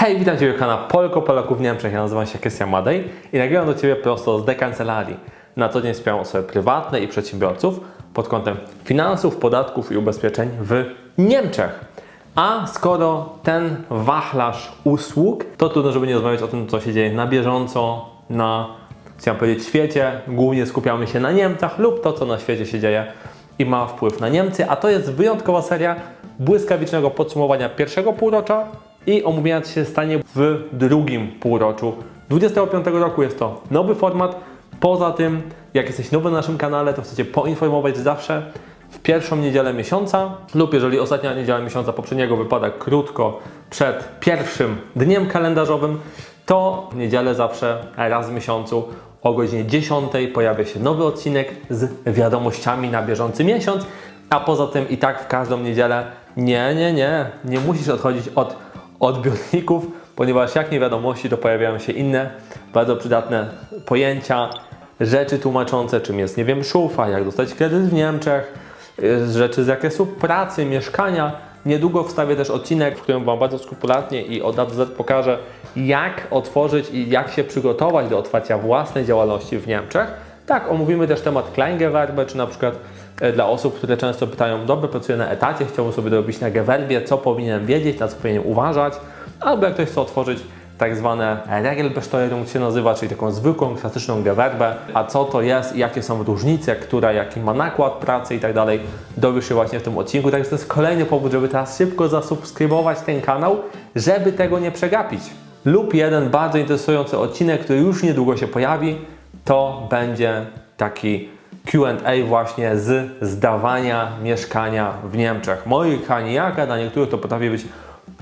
Hej, witam Ciebie kanał Polko Polaków w Niemczech. Ja nazywam się Krystian Madej i nagrywam do Ciebie prosto z dekancelarii. Na co dzień wspieram osoby prywatne i przedsiębiorców pod kątem finansów, podatków i ubezpieczeń w Niemczech. A skoro ten wachlarz usług, to trudno, żeby nie rozmawiać o tym, co się dzieje na bieżąco, na, chciałem powiedzieć, świecie. Głównie skupiamy się na Niemcach lub to, co na świecie się dzieje i ma wpływ na Niemcy, a to jest wyjątkowa seria błyskawicznego podsumowania pierwszego półrocza i omówienia się stanie w drugim półroczu 25 roku. Jest to nowy format. Poza tym, jak jesteś nowy na naszym kanale, to chcecie poinformować zawsze w pierwszą niedzielę miesiąca lub jeżeli ostatnia niedziela miesiąca poprzedniego wypada krótko przed pierwszym dniem kalendarzowym, to w niedzielę zawsze raz w miesiącu o godzinie 10 pojawia się nowy odcinek z wiadomościami na bieżący miesiąc, a poza tym i tak w każdą niedzielę nie, nie, nie, nie musisz odchodzić od odbiorników, ponieważ jak nie wiadomości, to pojawiają się inne bardzo przydatne pojęcia, rzeczy tłumaczące, czym jest, nie wiem, szufa, jak dostać kredyt w Niemczech, y, rzeczy z zakresu pracy, mieszkania. Niedługo wstawię też odcinek, w którym Wam bardzo skrupulatnie i od A do Z pokażę, jak otworzyć i jak się przygotować do otwarcia własnej działalności w Niemczech. Tak, omówimy też temat Kleingewerbe, czy na przykład e, dla osób, które często pytają, dobrze, pracuję na etacie, chciałbym sobie dorobić na Gewerbie, co powinienem wiedzieć, na co powinienem uważać, albo jak ktoś chce otworzyć tak zwane Regelbesteuerung się nazywa, czyli taką zwykłą, klasyczną Gewerbę, a co to jest i jakie są różnice, która, jaki ma nakład pracy i tak dalej, dowiesz się właśnie w tym odcinku. Także to jest kolejny powód, żeby teraz szybko zasubskrybować ten kanał, żeby tego nie przegapić. Lub jeden bardzo interesujący odcinek, który już niedługo się pojawi, to będzie taki Q&A właśnie z zdawania mieszkania w Niemczech. Moi kochani, jaka dla niektórych to potrafi być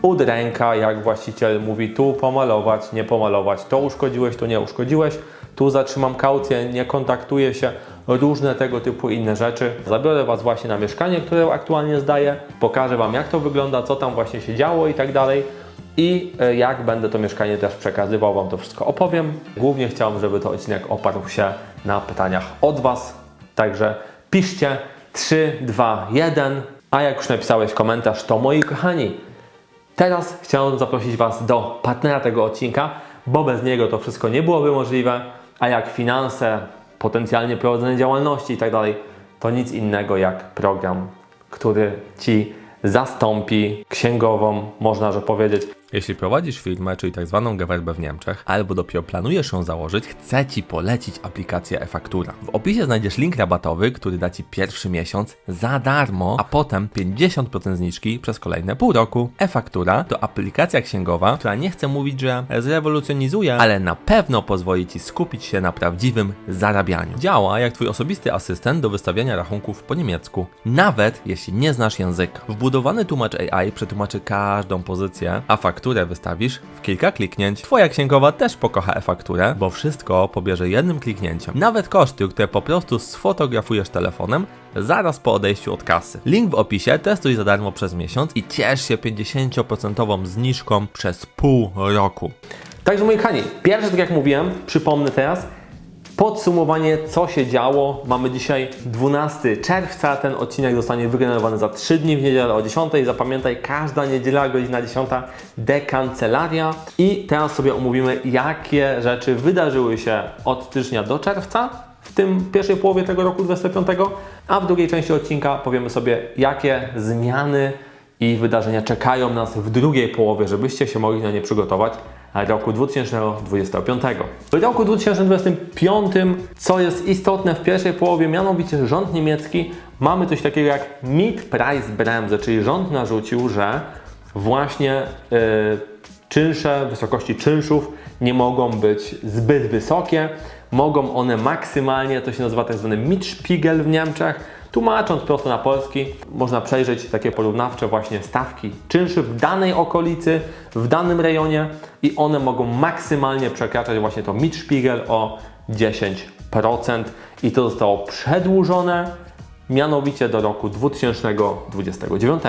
udręka, jak właściciel mówi tu pomalować, nie pomalować, to uszkodziłeś, to nie uszkodziłeś, tu zatrzymam kaucję, nie kontaktuję się, różne tego typu inne rzeczy. Zabiorę Was właśnie na mieszkanie, które aktualnie zdaję, pokażę Wam jak to wygląda, co tam właśnie się działo i tak dalej. I e, jak będę to mieszkanie też przekazywał, Wam to wszystko opowiem. Głównie chciałem, żeby to odcinek oparł się na pytaniach od Was. Także piszcie 3, 2, 1. A jak już napisałeś komentarz, to moi kochani, teraz chciałem zaprosić Was do partnera tego odcinka, bo bez niego to wszystko nie byłoby możliwe. A jak finanse, potencjalnie prowadzenie działalności i tak dalej, to nic innego jak program, który Ci zastąpi księgową, można że powiedzieć. Jeśli prowadzisz firmę, czyli tak zwaną gewerbę w Niemczech, albo dopiero planujesz ją założyć, chcę Ci polecić aplikację e-faktura. W opisie znajdziesz link rabatowy, który da Ci pierwszy miesiąc za darmo, a potem 50% zniżki przez kolejne pół roku. E-faktura to aplikacja księgowa, która nie chcę mówić, że zrewolucjonizuje, ale na pewno pozwoli Ci skupić się na prawdziwym zarabianiu. Działa jak Twój osobisty asystent do wystawiania rachunków po niemiecku, nawet jeśli nie znasz języka. Wbudowany tłumacz AI przetłumaczy każdą pozycję, a fakturę wystawisz w kilka kliknięć. Twoja księgowa też pokocha e-fakturę, bo wszystko pobierze jednym kliknięciem. Nawet koszty, które po prostu sfotografujesz telefonem zaraz po odejściu od kasy. Link w opisie, testuj za darmo przez miesiąc i ciesz się 50% zniżką przez pół roku. Także moi kochani, pierwsze tak jak mówiłem, przypomnę teraz, Podsumowanie, co się działo. Mamy dzisiaj 12 czerwca. Ten odcinek zostanie wygenerowany za 3 dni w niedzielę o 10. Zapamiętaj, każda niedziela, godzina 10, dekancelaria. I teraz sobie omówimy, jakie rzeczy wydarzyły się od stycznia do czerwca, w tym pierwszej połowie tego roku 25. A w drugiej części odcinka powiemy sobie, jakie zmiany i wydarzenia czekają nas w drugiej połowie, żebyście się mogli na nie przygotować roku 2025. W roku 2025, co jest istotne w pierwszej połowie, mianowicie rząd niemiecki, mamy coś takiego jak Mietpreisbremse, czyli rząd narzucił, że właśnie yy, czynsze, wysokości czynszów nie mogą być zbyt wysokie, mogą one maksymalnie, to się nazywa tak zwany Mietspiegel w Niemczech, Tłumacząc prosto na polski, można przejrzeć takie porównawcze właśnie stawki czynszy w danej okolicy, w danym rejonie i one mogą maksymalnie przekraczać właśnie to Mietspiegel o 10% i to zostało przedłużone mianowicie do roku 2029.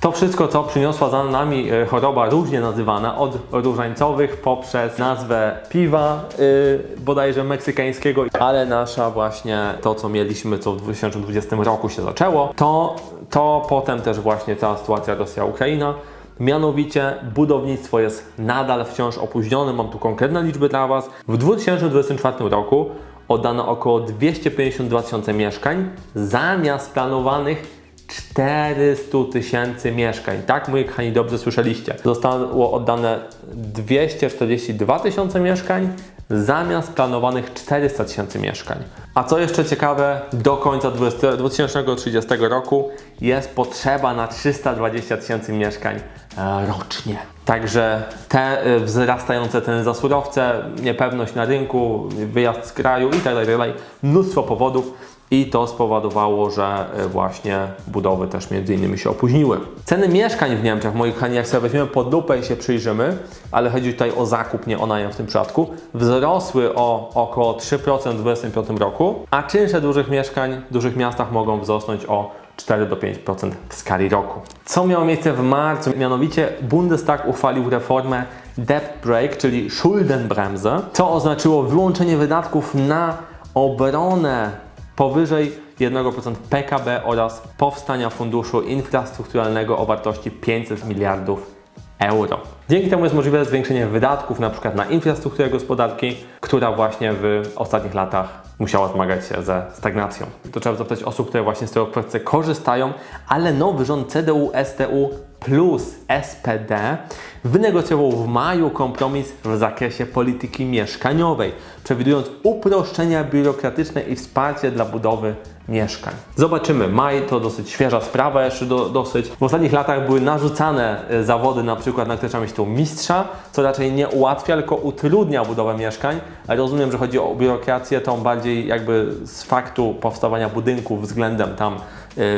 To wszystko, co przyniosła za nami e, choroba różnie nazywana, od różańcowych poprzez nazwę piwa, yy, bodajże meksykańskiego, ale nasza właśnie to, co mieliśmy, co w 2020 roku się zaczęło, to, to potem też właśnie cała sytuacja Rosja-Ukraina Mianowicie budownictwo jest nadal wciąż opóźnione. Mam tu konkretne liczby dla Was. W 2024 roku oddano około 252 tysiące mieszkań zamiast planowanych 400 tysięcy mieszkań. Tak, moi kochani, dobrze słyszeliście. Zostało oddane 242 tysiące mieszkań zamiast planowanych 400 tysięcy mieszkań. A co jeszcze ciekawe, do końca 20, 2030 roku jest potrzeba na 320 tysięcy mieszkań e, rocznie. Także te e, wzrastające ceny za surowce, niepewność na rynku, wyjazd z kraju i tak dalej, tak mnóstwo powodów i to spowodowało, że e, właśnie budowy też między innymi się opóźniły. Ceny mieszkań w Niemczech, moi kochani, jak sobie weźmiemy pod lupę i się przyjrzymy, ale chodzi tutaj o zakup, nie o najem w tym przypadku, wzrosły o około 3% w 2025 roku, a czynsze dużych mieszkań w dużych miastach mogą wzrosnąć o 4 do 5% w skali roku. Co miało miejsce w marcu? Mianowicie Bundestag uchwalił reformę Debt Break, czyli Schuldenbremse, co oznaczyło wyłączenie wydatków na obronę powyżej 1% PKB oraz powstania funduszu infrastrukturalnego o wartości 500 miliardów euro. Dzięki temu jest możliwe zwiększenie wydatków na przykład na infrastrukturę gospodarki, która właśnie w ostatnich latach musiała zmagać się ze stagnacją. To trzeba zapytać osób, które właśnie z tego praktyce korzystają, ale nowy rząd CDU-STU plus SPD wynegocjował w maju kompromis w zakresie polityki mieszkaniowej, przewidując uproszczenia biurokratyczne i wsparcie dla budowy mieszkań. Zobaczymy. Maj to dosyć świeża sprawa, jeszcze do, dosyć. W ostatnich latach były narzucane e, zawody, na przykład na które trzeba mieć tu mistrza, co raczej nie ułatwia, tylko utrudnia budowę mieszkań. Ale rozumiem, że chodzi o biurokrację, tą bardziej jakby z faktu powstawania budynków względem tam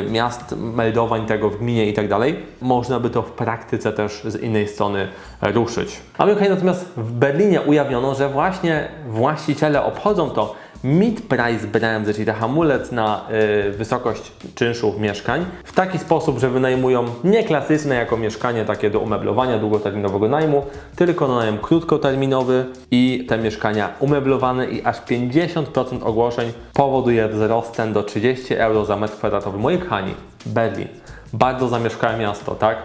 miast, meldowań tego w gminie i tak dalej, można by to w praktyce też z innej strony ruszyć. A my natomiast w Berlinie ujawniono, że właśnie właściciele obchodzą to Mid-Price-Bremse, czyli ta hamulec na y, wysokość czynszu mieszkań, w taki sposób, że wynajmują nie klasyczne jako mieszkanie takie do umeblowania długoterminowego najmu, tylko na najem krótkoterminowy i te mieszkania umeblowane i aż 50% ogłoszeń powoduje wzrost cen do 30 euro za metr kwadratowy. Moi kochani, Berlin, bardzo zamieszkałe miasto, tak?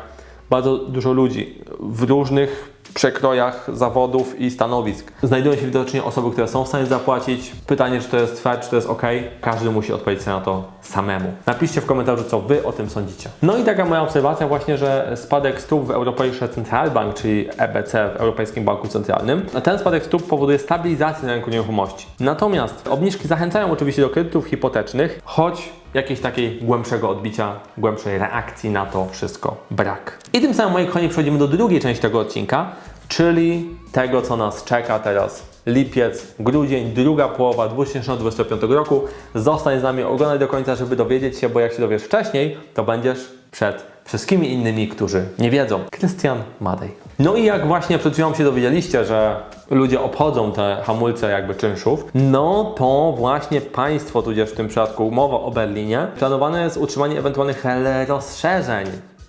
Bardzo dużo ludzi w różnych przekrojach zawodów i stanowisk. Znajdują się widocznie osoby, które są w stanie zapłacić. Pytanie, czy to jest fair, czy to jest ok. Każdy musi odpowiedzieć sobie na to samemu. Napiszcie w komentarzu, co Wy o tym sądzicie. No i taka moja obserwacja właśnie, że spadek stóp w Europejskim Centralbank, czyli EBC w Europejskim Banku Centralnym, ten spadek stóp powoduje stabilizację na rynku nieruchomości. Natomiast obniżki zachęcają oczywiście do kredytów hipotecznych, choć jakiejś takiej głębszego odbicia, głębszej reakcji na to wszystko brak. I tym samym, moi kochani, przechodzimy do drugiej części tego odcinka, czyli tego, co nas czeka teraz. Lipiec, grudzień, druga połowa 2025 roku. Zostań z nami, oglądaj do końca, żeby dowiedzieć się, bo jak się dowiesz wcześniej, to będziesz przed wszystkimi innymi, którzy nie wiedzą. Krystian Madej. No i jak właśnie przed chwilą się dowiedzieliście, że ludzie obchodzą te hamulce jakby czynszów, no to właśnie państwo, tudzież w tym przypadku mowa o Berlinie, planowane jest utrzymanie ewentualnych rozszerzeń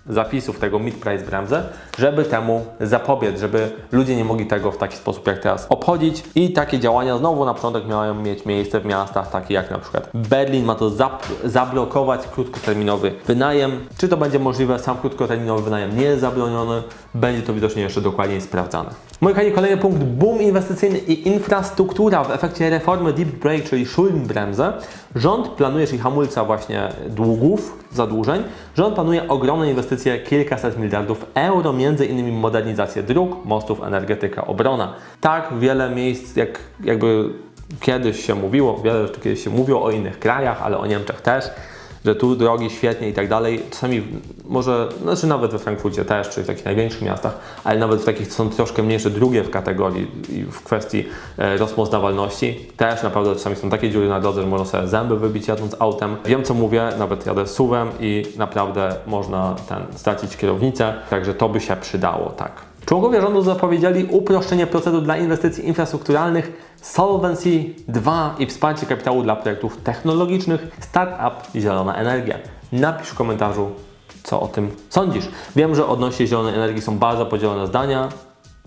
zapisów tego mid-price Bremse, żeby temu zapobiec, żeby ludzie nie mogli tego w taki sposób jak teraz obchodzić i takie działania znowu na początek mają mieć miejsce w miastach takich jak na przykład Berlin ma to zablokować krótkoterminowy wynajem. Czy to będzie możliwe? Sam krótkoterminowy wynajem nie jest zabroniony, będzie to widocznie jeszcze dokładniej sprawdzane. Moi kochani, kolejny punkt, boom inwestycyjny i infrastruktura w efekcie reformy Deep Break, czyli Schuldenbremse. Rząd planuje, czyli hamulca właśnie długów, zadłużeń, rząd planuje ogromne inwestycje, kilkaset miliardów euro, między innymi modernizację dróg, mostów, energetyka, obrona. Tak, wiele miejsc, jak jakby kiedyś się mówiło, wiele rzeczy kiedyś się mówiło o innych krajach, ale o Niemczech też, że tu drogi świetnie i tak dalej. Czasami może, znaczy nawet we Frankfurcie też, czy w takich największych miastach, ale nawet w takich, co są troszkę mniejsze, drugie w kategorii w kwestii e, rozpoznawalności, też naprawdę czasami są takie dziury na drodze, że można sobie zęby wybić jadąc autem. Wiem co mówię, nawet jadę suwem i naprawdę można ten, stracić kierownicę, także to by się przydało, tak. Członkowie rządu zapowiedzieli uproszczenie procedur dla inwestycji infrastrukturalnych, Solvency 2 i wsparcie kapitału dla projektów technologicznych, startup zielona energia. Napisz w komentarzu, co o tym sądzisz. Wiem, że odnośnie zielonej energii są bardzo podzielone zdania.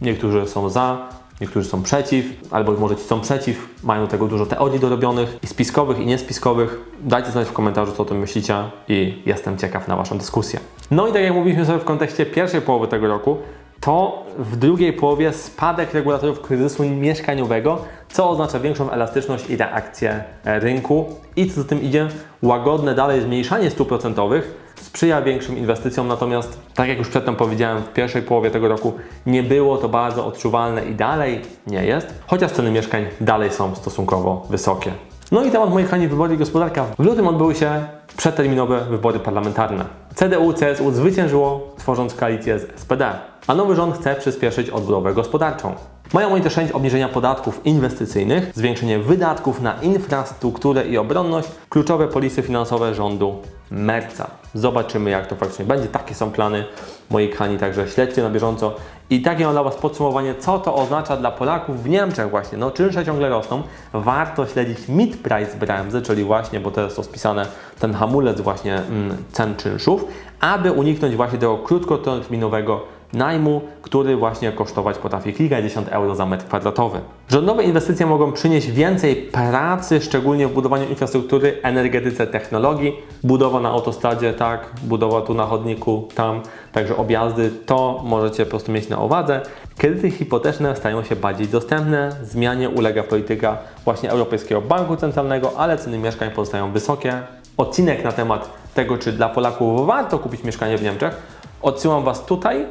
Niektórzy są za, niektórzy są przeciw, albo może ci są przeciw, mają tego dużo teorii dorobionych i spiskowych i niespiskowych. Dajcie znać w komentarzu, co o tym myślicie i jestem ciekaw na Waszą dyskusję. No i tak jak mówiliśmy sobie w kontekście pierwszej połowy tego roku, to w drugiej połowie spadek regulatorów kryzysu mieszkaniowego, co oznacza większą elastyczność i reakcję e, rynku i co za tym idzie, łagodne dalej zmniejszanie stóp procentowych sprzyja większym inwestycjom, natomiast tak jak już przedtem powiedziałem, w pierwszej połowie tego roku nie było to bardzo odczuwalne i dalej nie jest, chociaż ceny mieszkań dalej są stosunkowo wysokie. No i temat moich kochani wybory gospodarka. W lutym odbyły się przedterminowe wybory parlamentarne. CDU-CSU zwyciężyło, tworząc koalicję z SPD, a nowy rząd chce przyspieszyć odbudowę gospodarczą. Mają oni też chęć obniżenia podatków inwestycyjnych, zwiększenie wydatków na infrastrukturę i obronność, kluczowe polisy finansowe rządu Merca. Zobaczymy, jak to faktycznie będzie. Takie są plany moi kochani, także śledźcie na bieżąco. I takie mam dla Was podsumowanie, co to oznacza dla Polaków w Niemczech właśnie. No, czynsze ciągle rosną. Warto śledzić Mid-Price-Bremse, czyli właśnie, bo jest to spisane, ten hamulec właśnie mm, cen czynszów, aby uniknąć właśnie tego krótkoterminowego najmu, który właśnie kosztować potrafi kilkadziesiąt euro za metr kwadratowy. Rządowe inwestycje mogą przynieść więcej pracy, szczególnie w budowaniu infrastruktury, energetyce, technologii, budowa na autostradzie, tak, budowa tu na chodniku, tam, także objazdy, to możecie po prostu mieć na uwadze. Kredyty hipoteczne stają się bardziej dostępne, zmianie ulega polityka właśnie Europejskiego Banku Centralnego, ale ceny mieszkań pozostają wysokie. Odcinek na temat tego, czy dla Polaków warto kupić mieszkanie w Niemczech, odsyłam Was tutaj,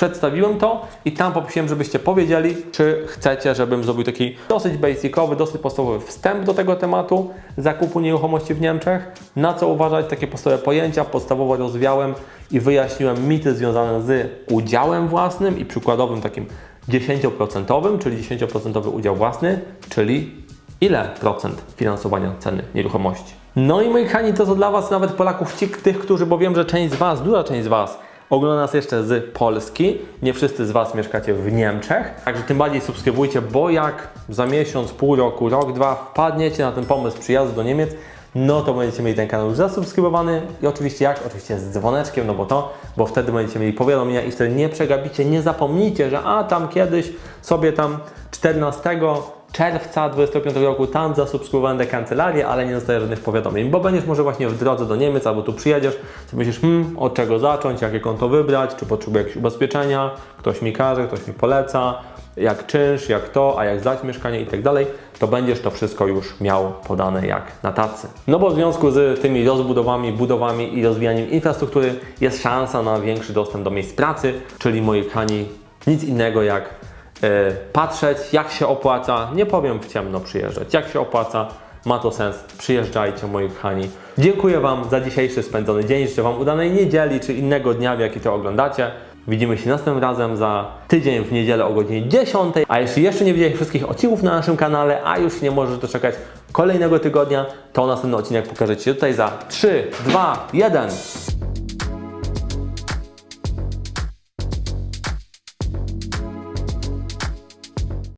przedstawiłem to i tam poprosiłem, żebyście powiedzieli, czy chcecie, żebym zrobił taki dosyć basicowy, dosyć podstawowy wstęp do tego tematu zakupu nieruchomości w Niemczech, na co uważać, takie podstawowe pojęcia, podstawowo rozwiałem i wyjaśniłem mity związane z udziałem własnym i przykładowym takim 10%, czyli 10% udział własny, czyli ile procent finansowania ceny nieruchomości. No i moi kochani, to co dla Was, nawet Polaków, ci, tych, którzy, bo wiem, że część z Was, duża część z Was ogląda nas jeszcze z Polski. Nie wszyscy z Was mieszkacie w Niemczech. Także tym bardziej subskrybujcie, bo jak za miesiąc, pół roku, rok, dwa wpadniecie na ten pomysł przyjazdu do Niemiec, no to będziecie mieli ten kanał zasubskrybowany i oczywiście jak? Oczywiście z dzwoneczkiem, no bo to, bo wtedy będziecie mieli powiadomienia i wtedy nie przegapicie, nie zapomnijcie, że a tam kiedyś sobie tam 14 czerwca 25 roku. Tam zasubskrybowałem tę kancelarię, ale nie dostaję żadnych powiadomień, bo będziesz może właśnie w drodze do Niemiec albo tu przyjedziesz, to myślisz, hmm, od czego zacząć, jakie konto wybrać, czy potrzebuję jakieś ubezpieczenia, ktoś mi każe, ktoś mi poleca, jak czynsz, jak to, a jak zdać mieszkanie i tak dalej, to będziesz to wszystko już miał podane jak na tacy. No bo w związku z tymi rozbudowami, budowami i rozwijaniem infrastruktury jest szansa na większy dostęp do miejsc pracy, czyli moi kochani, nic innego jak patrzeć, jak się opłaca, nie powiem w ciemno przyjeżdżać, jak się opłaca, ma to sens, przyjeżdżajcie moi kochani. Dziękuję Wam za dzisiejszy spędzony dzień, życzę Wam udanej niedzieli czy innego dnia, w jaki to oglądacie. Widzimy się następnym razem za tydzień w niedzielę o godzinie 10. A jeśli jeszcze nie widziałeś wszystkich odcinków na naszym kanale, a już nie możesz doczekać kolejnego tygodnia, to następny odcinek pokażę Ci tutaj za 3, 2, 1.